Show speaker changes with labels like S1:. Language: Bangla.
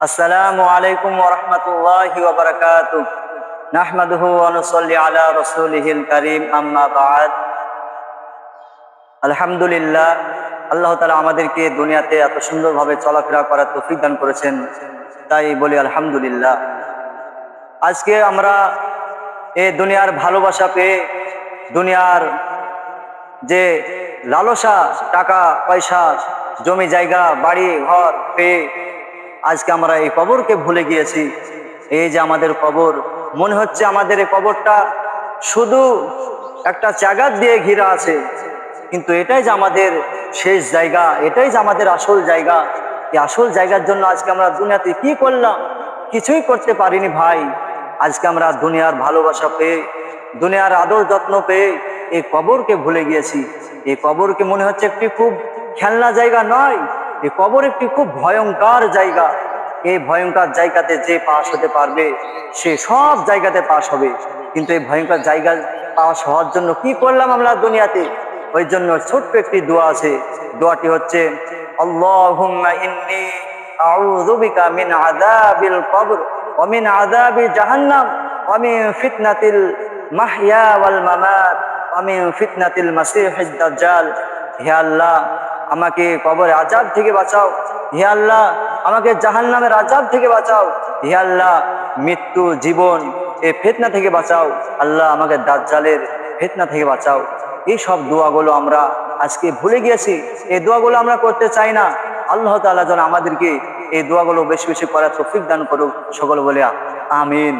S1: السلام عليكم ورحمة الله وبركاته نحمده ونصلي على رسوله الكريم أما بعد আলহামদুলিল্লাহ আল্লাহ তালা আমাদেরকে দুনিয়াতে এত সুন্দরভাবে চলাফেরা করার তৌফিক দান করেছেন তাই বলি আলহামদুলিল্লাহ আজকে আমরা এ দুনিয়ার ভালোবাসা পেয়ে দুনিয়ার যে লালসা টাকা পয়সা জমি জায়গা বাড়ি ঘর পেয়ে আজকে আমরা এই কবরকে ভুলে গিয়েছি। এই যে আমাদের কবর, মনে হচ্ছে আমাদের এই কবরটা শুধু একটা চাগাত দিয়ে ঘিরা আছে, কিন্তু এটাই যে আমাদের শেষ জায়গা, এটাই যে আমাদের আসল জায়গা। এই আসল জায়গার জন্য আজকে আমরা দুনিয়াতে কি করলাম? কিছুই করতে পারিনি ভাই। আজকে আমরা দুনিয়ার ভালোবাসা পেয়ে, দুনিয়ার আদর যত্ন পেয়ে এই কবরকে ভুলে গিয়েছি। এই কবরকে মনে হচ্ছে একটি খুব খেলনা জায়গা নয় এই কবর একটি খুব ভয়ঙ্কর জায়গা। এই ভয়ঙ্কর জায়গাতে যে পাশ হতে পারবে, সে সব জায়গাতে পাশ হবে। কিন্তু এই ভয়ঙ্কর জায়গা পাশ হওয়ার জন্য কি করলাম আমরা দুনিয়াতে? ওই জন্য ছোট্ট একটি দোয়া আছে। দোয়াটি হচ্ছে মিন কবর জাহান্নাম ফিতনাতিল ওয়াল ফিতনাতিল আল্লাহ আমাকে কবর আজাব থেকে বাঁচাও। হে আল্লাহ, আমাকে জাহান্নামের আজাব থেকে বাঁচাও। হে আল্লাহ, মৃত্যু জীবন এই ফেতনা থেকে বাঁচাও। আল্লাহ আমাকে দাজ্জালের ফেতনা থেকে বাঁচাও। এই সব দোয়াগুলো আমরা আজকে ভুলে গিয়েছি। এই দোয়াগুলো আমরা করতে চাই না। আল্লাহ তাআলা যেন আমাদেরকে এই দোয়াগুলো বেশি বেশি করার তৌফিক দান করুক সকল বলে আমিন।